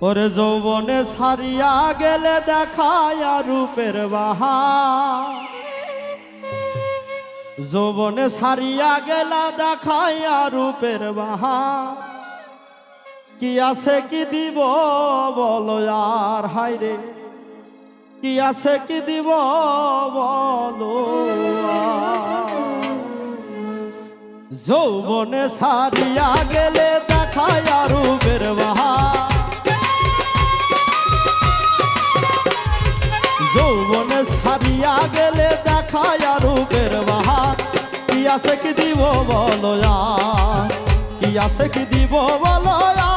ওরে যৌবনে সারিয়া গেলে দেখায় রূপের বাহা যৌবনে সারিয়া গেলা দেখায় রূপের বাহা কি আছে কি দিব বলো আর হাইরে কি আছে কি দিব বলো যৌবনে সারিয়া গেলে দেখায় রূপের বাহা আছে কি দিব বলো কি আছে কি দিব বলো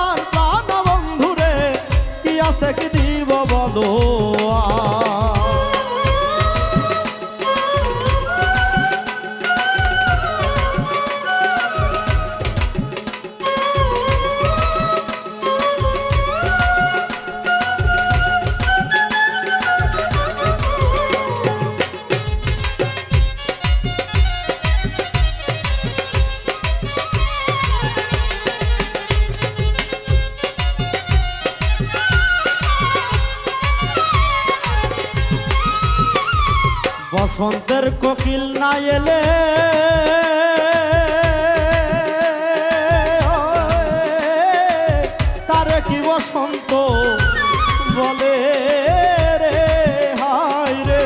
বসন্তের কোকিল না এলে তারে কি বসন্ত বলে রে? হায় রে।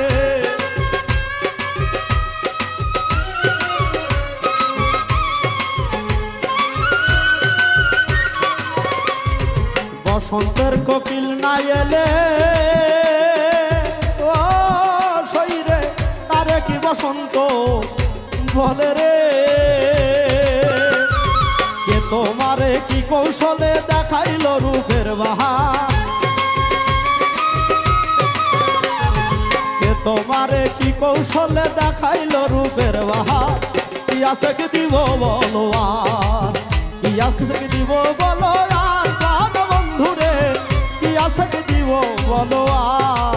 বসন্তের কোকিল না এলে বসন্ত বলে রে। কে তোমারে কি কৌশলে দেখাইল রূপের বাহা কে তোমারে কি কৌশলে দেখাইল রূপের বাহা আছে কি দিব বলো আর? আছে কি দিব বলো আর? বন্ধুরে আছে কি দিব বলো আর?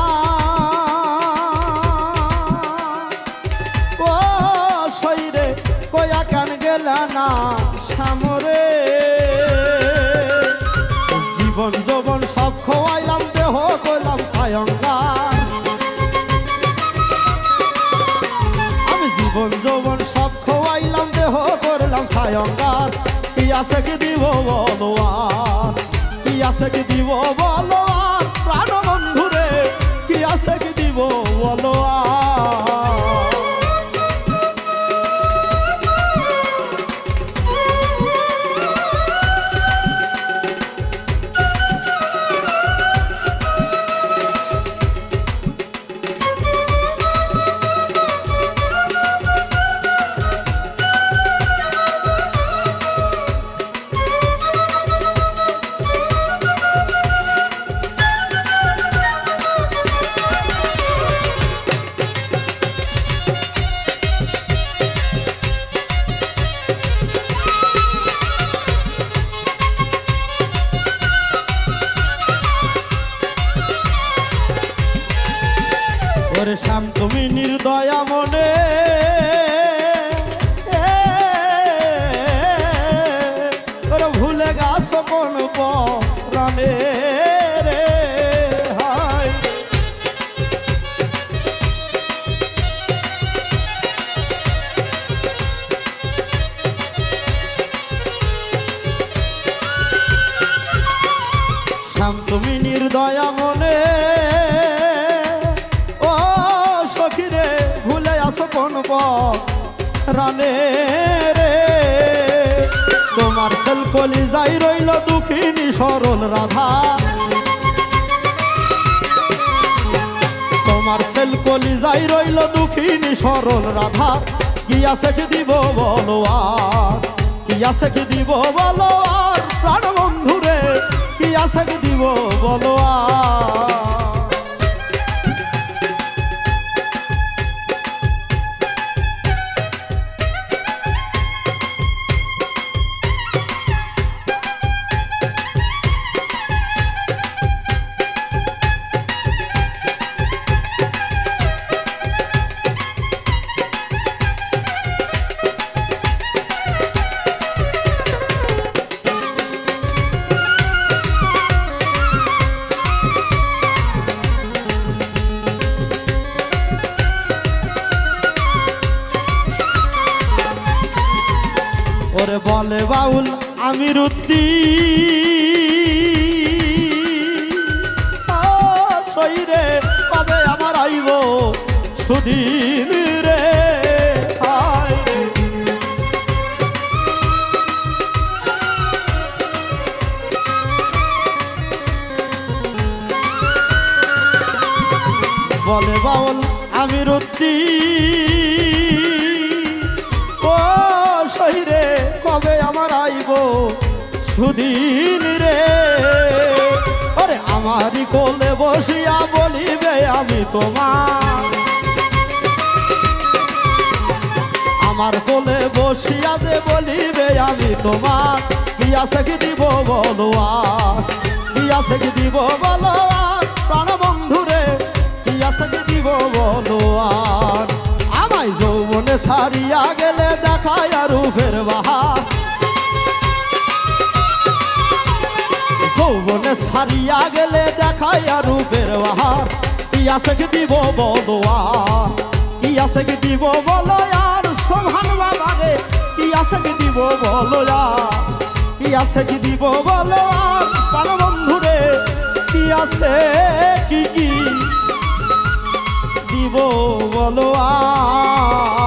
গেল না সামরে। জীবন যৌবন সব খোয়াইলাম, দেহ করলাম সায়ঙ্গা আমি জীবন যৌবন সব খোয়াইলাম, দেহ করলাম সায়ঙ্গার। কি আছে কি দিব বলো আর কি আছে কি দিব বলো আর প্রাণ বন্ধুরে কি আছে কি দিব বলো নির্দয়া মনে। আসো রানে রে? তোমার সেলফলি যাই রইল দুঃখিনী সরল রাধা। তোমার সেলফলি যাই রইল দুঃখিনী সরল রাধা। আছে কি দিব বলো আর কি আছে কি দিব বলো আর প্রাণ বন্ধুরে কি আছে কি দিব বলো আর বলে বাউল আমির শরীরে কবে আমার আইব সুদিন রে বলে বাউল আমির ও সুদিন রে। আরে আমারই কোলে বসিয়া বলিবে আমি তোমার। আমার কোলে বসিয়া যে বলিবে আমি তোমার। কি আছে কি দিব বলো আর? কি আছে কি দিব বলো আর? প্রাণ বন্ধুরে কি আছে কি দিব বলো আর? আমায় যৌবনে সারিয়া গেলে দেখায় আর রূপের বাহার। যৌবনে সারিয়া গেলে দেখাই আর রূপের বাহার কি কি দিব বলো আর? কি কি দিব বলো আর? সোহান বাবারে, কি আছে কি দিব বলো কি কি দিব বলো আর? প্রাণ বন্ধুরে, কি আছে কি কি দিব বলো আর?